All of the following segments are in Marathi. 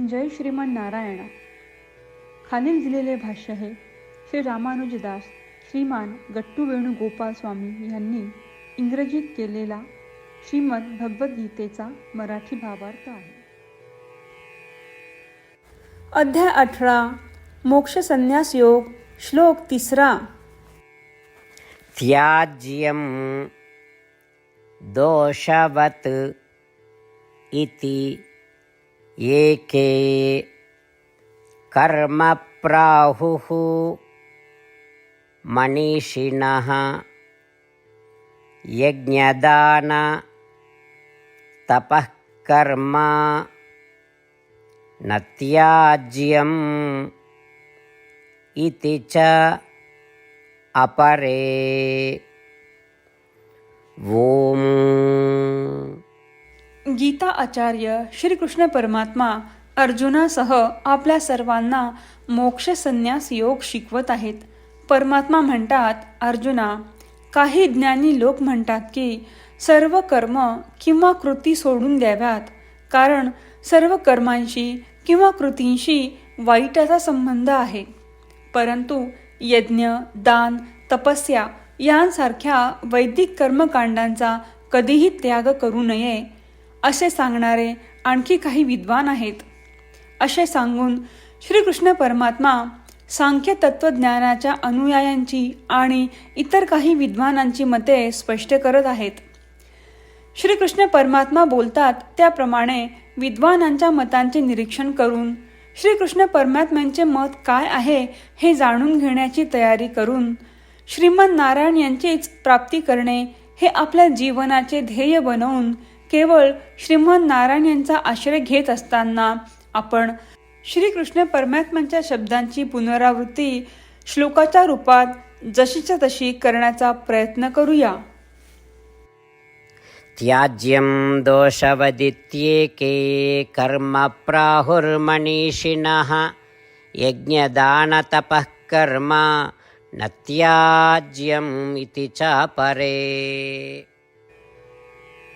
जय श्रीमान नारायणा. खालील दिलेले भाष्य हे श्री रामानुजदास श्रीमान गट्टू वेणुगोपाल स्वामी यांनी इंग्रजीत केलेला श्रीमद भगवद्गीतेचा मराठी भावार्थ आहे. अध्याय अठरा मोक्ष संन्यास योग श्लोक तिसरा. त्याज्यम दोषवत इति एके कर्म प्राहुः मनीषिणः यज्ञदान तपः कर्म न त्याज्यम् इति च अपरे। ॐ गीता आचार्य श्रीकृष्ण परमात्मा अर्जुनासह आपल्या सर्वांना मोक्ष संन्यास योग शिकवत आहेत. परमात्मा म्हणतात अर्जुना काही ज्ञानी लोक म्हणतात की सर्व कर्म किंवा कृती सोडून द्याव्यात. कारण सर्व कर्मांशी किंवा कृतींशी वाईटाचा संबंध आहे. परंतु यज्ञ दान तपस्या यांसारख्या वैदिक कर्मकांडांचा कधीही त्याग करू नये. असे सांगणारे आणखी काही विद्वान आहेत. असे सांगून श्रीकृष्ण परमात्मा सांख्य तत्वज्ञानाच्या अनुयायांची आणि इतर काही विद्वानांची मते स्पष्ट करत आहेत. श्रीकृष्ण परमात्मा बोलतात त्याप्रमाणे विद्वानांच्या मतांचे निरीक्षण करून श्रीकृष्ण परमात्म्यांचे मत काय आहे हे जाणून घेण्याची तयारी करून श्रीमद नारायण यांचीच प्राप्ती करणे हे आपल्या जीवनाचे ध्येय बनवून केवळ श्रीमद नारायण यांचा आश्रय घेत असताना आपण श्रीकृष्ण परमात्म्यांच्या शब्दांची पुनरावृत्ती श्लोकाच्या रूपात जशीच्या तशी करण्याचा प्रयत्न करूया. त्याज्यं दोषवदित्येके कर्म प्राहुर्मनीषिणः यज्ञदानतपः कर्म न त्याज्यम् इति च परे।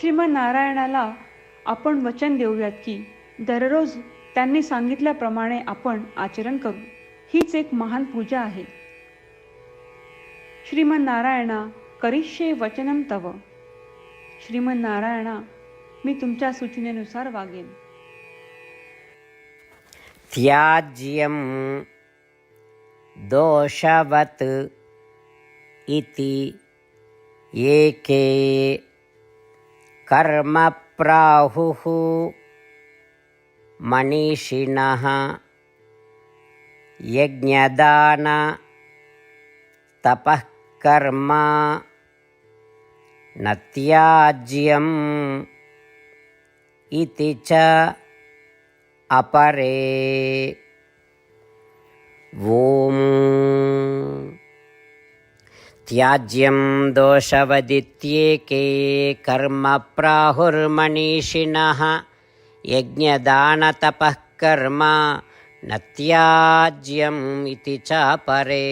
श्रीमन नारायणाला आपण वचन देऊयात की दररोज त्यांनी सांगितल्याप्रमाणे आपण आचरण करू. हीच एक महान पूजा आहे. श्रीमन नारायणा करिष्ये वचनम तव. श्रीमन नारायणा मी तुमच्या सूचनेनुसार वागेन. त्याज्यम दोषवत इति एके कर्म प्राहुः मनीषिणः। यज्ञदान। तपः कर्म। न त्याज्यम्। इति च अपरे। ॐ त्याज्यं दोषवदित्येके कर्म प्राहुर्मनीषिणः यज्ञदानतपः कर्म न त्याज्यम् इति च परे